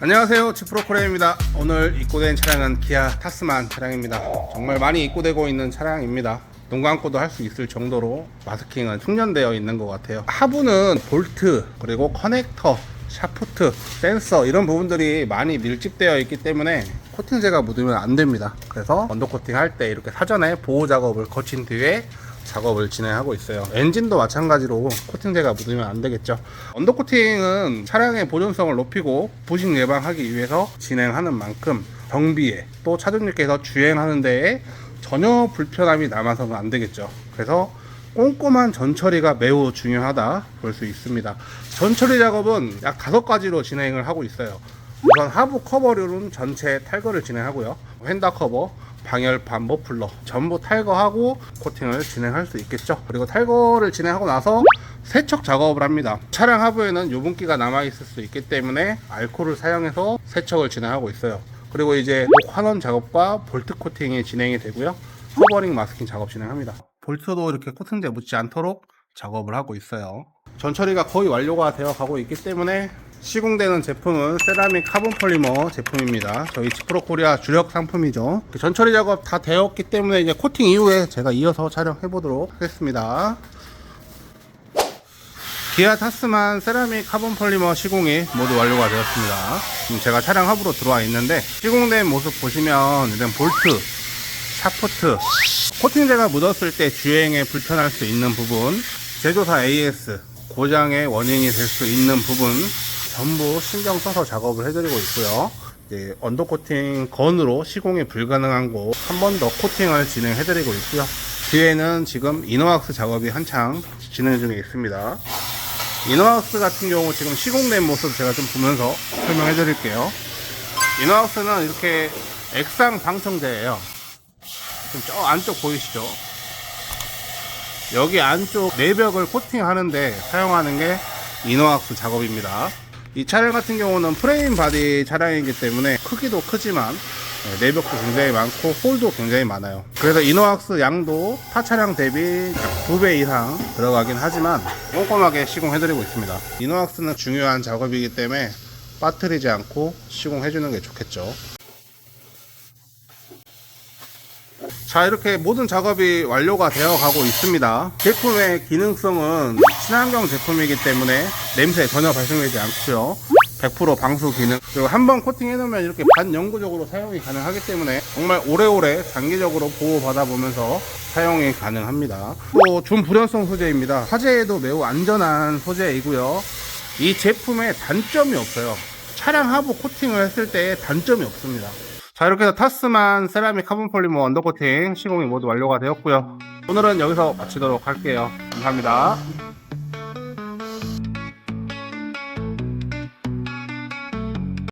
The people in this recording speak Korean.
안녕하세요. 치프로코레입니다. 오늘 입고된 차량은 기아 타스만 차량입니다. 정말 많이 입고되고 있는 차량입니다. 농광고도 할 수 있을 정도로 마스킹은 충전되어 있는 것 같아요. 하부는 볼트 그리고 커넥터 샤프트 센서 이런 부분들이 많이 밀집되어 있기 때문에 코팅제가 묻으면 안 됩니다. 그래서 언더코팅 할 때 이렇게 사전에 보호 작업을 거친 뒤에 작업을 진행하고 있어요. 엔진도 마찬가지로 코팅제가 묻으면 안 되겠죠. 언더 코팅은 차량의 보존성을 높이고 부식 예방하기 위해서 진행하는 만큼 정비에 또 차주님께서 주행하는 데에 전혀 불편함이 남아서는 안 되겠죠. 그래서 꼼꼼한 전처리가 매우 중요하다 볼 수 있습니다. 전처리 작업은 약 다섯 가지로 진행을 하고 있어요. 우선 하부 커버류는 전체 탈거를 진행하고요. 휀다 커버, 방열판, 머플러 전부 탈거하고 코팅을 진행할 수 있겠죠. 그리고 탈거를 진행하고 나서 세척 작업을 합니다. 차량 하부에는 유분기가 남아 있을 수 있기 때문에 알코올을 사용해서 세척을 진행하고 있어요. 그리고 이제 녹 환원 작업과 볼트 코팅이 진행이 되고요. 커버링 마스킹 작업 진행합니다. 볼트도 이렇게 코팅제 묻지 않도록 작업을 하고 있어요. 전처리가 거의 완료가 되어 가고 있기 때문에 시공되는 제품은 세라믹 카본 폴리머 제품입니다. 저희 치프로 코리아 주력 상품이죠. 전처리 작업 다 되었기 때문에 이제 코팅 이후에 제가 이어서 촬영해 보도록 하겠습니다. 기아 타스만 세라믹 카본 폴리머 시공이 모두 완료가 되었습니다. 지금 제가 차량 하부로 들어와 있는데 시공된 모습 보시면 일단 볼트, 샤프트, 코팅제가 묻었을 때 주행에 불편할 수 있는 부분, 제조사 AS, 고장의 원인이 될 수 있는 부분 전부 신경 써서 작업을 해드리고 있고요. 이제 언더 코팅 건으로 시공이 불가능한 곳 한 번 더 코팅을 진행해드리고 있고요. 뒤에는 지금 이너왁스 작업이 한창 진행 중에 있습니다. 이너하우스 같은 경우 지금 시공된 모습 제가 좀 보면서 설명해 드릴게요. 이너하우스는 이렇게 액상 방청제예요. 지금 저 안쪽 보이시죠? 여기 안쪽 내벽을 코팅하는데 사용하는 게 이너하우스 작업입니다. 이 차량 같은 경우는 프레임 바디 차량이기 때문에 크기도 크지만 네, 내벽도 굉장히 많고 홀도 굉장히 많아요. 그래서 이너왁스 양도 타 차량 대비 약두배 이상 들어가긴 하지만 꼼꼼하게 시공해드리고 있습니다. 이너왁스는 중요한 작업이기 때문에 빠뜨리지 않고 시공해주는 게 좋겠죠. 자 이렇게 모든 작업이 완료가 되어 가고 있습니다. 제품의 기능성은 친환경 제품이기 때문에 냄새 전혀 발생되지 않고요. 100% 방수 기능. 그리고 한 번 코팅해 놓으면 이렇게 반영구적으로 사용이 가능하기 때문에 정말 오래오래 장기적으로 보호받아 보면서 사용이 가능합니다. 또 준불연성 소재입니다. 화재에도 매우 안전한 소재이고요. 이 제품에 단점이 없어요. 차량 하부 코팅을 했을 때 단점이 없습니다 자 이렇게 해서 타스만 세라믹 카본 폴리머 언더코팅 시공이 모두 완료가 되었고요. 오늘은 여기서 마치도록 할게요. 감사합니다